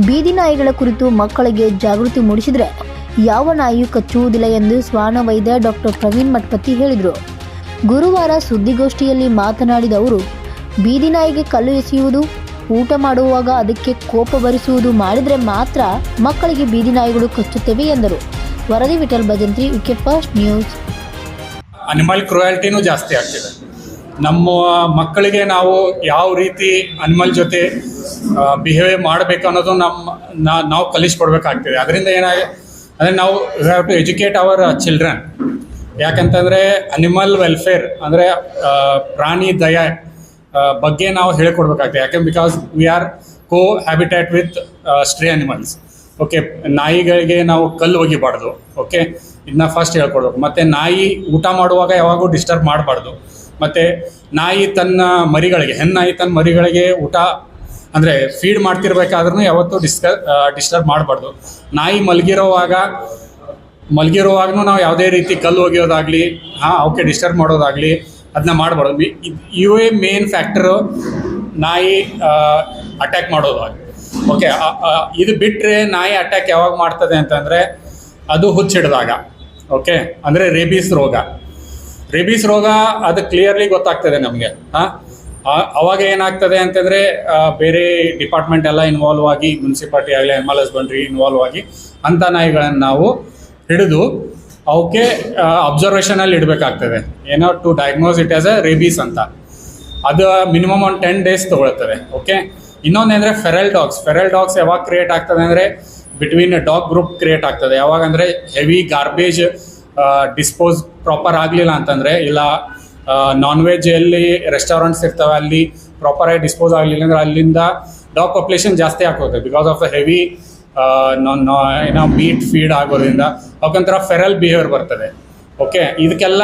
ಬೀದಿ ನಾಯಿಗಳ ಕುರಿತು ಮಕ್ಕಳಿಗೆ ಜಾಗೃತಿ ಮೂಡಿಸಿದರೆ ಯಾವ ನಾಯಿಯೂ ಕಚ್ಚುವುದಿಲ್ಲ ಎಂದು ಶ್ವಾನ ವೈದ್ಯ ಡಾಕ್ಟರ್ ಪ್ರವೀಣ್ ಮಠಪತಿ ಹೇಳಿದರು. ಗುರುವಾರ ಸುದ್ದಿಗೋಷ್ಠಿಯಲ್ಲಿ ಮಾತನಾಡಿದ ಅವರು, ಬೀದಿ ನಾಯಿಗೆ ಕಲ್ಲು ಎಸೆಯುವುದು, ಊಟ ಮಾಡುವಾಗ ಅದಕ್ಕೆ ಕೋಪ ಭರಿಸುವುದು ಮಾಡಿದರೆ ಮಾತ್ರ ಮಕ್ಕಳಿಗೆ ಬೀದಿ ನಾಯಿಗಳು ಕಚ್ಚುತ್ತವೆ ಎಂದರು. ವರದಿ Vittal Bhajantri U K first news. Animal ಕ್ರುಯಾಲಿಟಿನೂ ಜಾಸ್ತಿ ಆಗ್ತಿದೆ. ನಮ್ಮ ಮಕ್ಕಳಿಗೆ ನಾವು ಯಾವ ರೀತಿ ಅನಿಮಲ್ ಜೊತೆ ಬಿಹೇವ್ ಮಾಡಬೇಕು ಅನ್ನೋದು ನಮ್ಮ ನಾವು ಕಲಿಸ್ಕೊಡ್ಬೇಕಾಗ್ತದೆ. ಅದರಿಂದ ಏನಾಗಿ, ಅಂದರೆ ನಾವು have to educate our children ಯಾಕಂತಂದರೆ ಅನಿಮಲ್ ವೆಲ್ಫೇರ್ ಅಂದರೆ ಪ್ರಾಣಿ ದಯ ಬಗ್ಗೆ ನಾವು ಹೇಳ್ಕೊಡ್ಬೇಕಾಗ್ತದೆ. ಯಾಕೆ because we are co habitat with stray animals okay ನಾಯಿಗಳಿಗೆ ನಾವು ಕಲ್ಲು ಒಗಿಬಾರ್ದು. ಓಕೆ ಇದನ್ನ ಫಸ್ಟ್ ಹೇಳ್ಕೊಡ್ಬೇಕು. ಮತ್ತು ನಾಯಿ ಊಟ ಮಾಡುವಾಗ ಯಾವಾಗೂ ಡಿಸ್ಟರ್ಬ್ ಮಾಡಬಾರ್ದು. ಮತ್ತು ನಾಯಿ ತನ್ನ ಮರಿಗಳಿಗೆ ಹೆಣ್ಣಾಯಿ ತನ್ನ ಮರಿಗಳಿಗೆ ಊಟ ಅಂದರೆ ಫೀಡ್ ಮಾಡ್ತಿರ್ಬೇಕಾದ್ರೂ ಯಾವತ್ತೂ ಡಿಸ್ಕ ಡಿಸ್ಟರ್ಬ್ ಮಾಡಬಾರ್ದು. ನಾಯಿ ಮಲಗಿರೋವಾಗ ಮಲಗಿರುವಾಗೂ ನಾವು ಯಾವುದೇ ರೀತಿ ಕಲ್ಲು ಒಗೆಯೋದಾಗಲಿ, ಹಾಂ ಅವಕ್ಕೆ ಡಿಸ್ಟರ್ಬ್ ಮಾಡೋದಾಗಲಿ ಅದನ್ನ ಮಾಡಬಾರ್ದು. ಇವೇ ಮೇನ್ ಫ್ಯಾಕ್ಟರು ನಾಯಿ ಅಟ್ಯಾಕ್ ಮಾಡೋದಾಗಿ ಓಕೆ ಇದು ಬಿಟ್ಟರೆ ನಾಯಿ ಅಟ್ಯಾಕ್ ಯಾವಾಗ ಮಾಡ್ತದೆ ಅಂತಂದರೆ ಅದು ಹುಚ್ಚಿಡಿದಾಗ. ಓಕೆ ಅಂದರೆ ರೇಬೀಸ್ ರೋಗ. ರೇಬೀಸ್ ರೋಗ ಅದು ಕ್ಲಿಯರ್ಲಿ ಗೊತ್ತಾಗ್ತದೆ ನಮಗೆ. ಹಾಂ ಅವಾಗ ಏನಾಗ್ತದೆ ಅಂತಂದರೆ ಬೇರೆ ಡಿಪಾರ್ಟ್ಮೆಂಟ್ ಎಲ್ಲ ಇನ್ವಾಲ್ವ್ ಆಗಿ, ಮುನ್ಸಿಪಾಲ್ಟಿ ಆಗಲಿ ಎಂ ಅಲ್ ಎಸ್ ಬನ್ರಿ ಇನ್ವಾಲ್ವ್ ಆಗಿ ಅಂಥ ನಾಯಿಗಳನ್ನು ನಾವು ಹಿಡಿದು ಅವಕ್ಕೆ ಅಬ್ಸರ್ವೇಷನಲ್ಲಿ ಇಡಬೇಕಾಗ್ತದೆ. ಏನೋ to diagnose it as a rabies ಅಂತ. ಅದು ಮಿನಿಮಮ್ ಒಂದು ಟೆನ್ ಡೇಸ್ ತೊಗೊಳ್ತದೆ ಓಕೆ ಇನ್ನೊಂದೇಂದರೆ ಫೆರಲ್ ಡಾಗ್ಸ್ ಫೆರಲ್ ಡಾಗ್ಸ್ ಯಾವಾಗ ಕ್ರಿಯೇಟ್ ಆಗ್ತದೆ ಅಂದರೆ ಬಿಟ್ವೀನ್ ಡಾಗ್ ಗ್ರೂಪ್ ಕ್ರಿಯೇಟ್ ಆಗ್ತದೆ. ಯಾವಾಗ ಅಂದರೆ ಹೆವಿ ಗಾರ್ಬೇಜ್ ಡಿಸ್ಪೋಸ್ ಪ್ರಾಪರ್ ಆಗಲಿಲ್ಲ ಅಂತಂದರೆ, ಇಲ್ಲ ನಾನ್ ವೆಜ್ ಎಲ್ಲಿ ರೆಸ್ಟೋರೆಂಟ್ಸ್ ಇರ್ತವೆ, ಅಲ್ಲಿ ಪ್ರಾಪರಾಗಿ ಡಿಸ್ಪೋಸ್ ಆಗಲಿಲ್ಲ ಅಂದರೆ ಅಲ್ಲಿಂದ ಡಾಗ್ ಪಾಪ್ಯುಲೇಷನ್ ಜಾಸ್ತಿ ಆಗ್ತದೆ ಬಿಕಾಸ್ ಆಫ್ ದ ಹೆವಿ ಏನೋ ಮೀಟ್ ಫೀಡ್ ಆಗೋದ್ರಿಂದ. ಅವಕ್ಕಂತರ ಫೆರಲ್ ಬಿಹೇವಿಯರ್ ಬರ್ತದೆ. ಓಕೆ ಇದಕ್ಕೆಲ್ಲ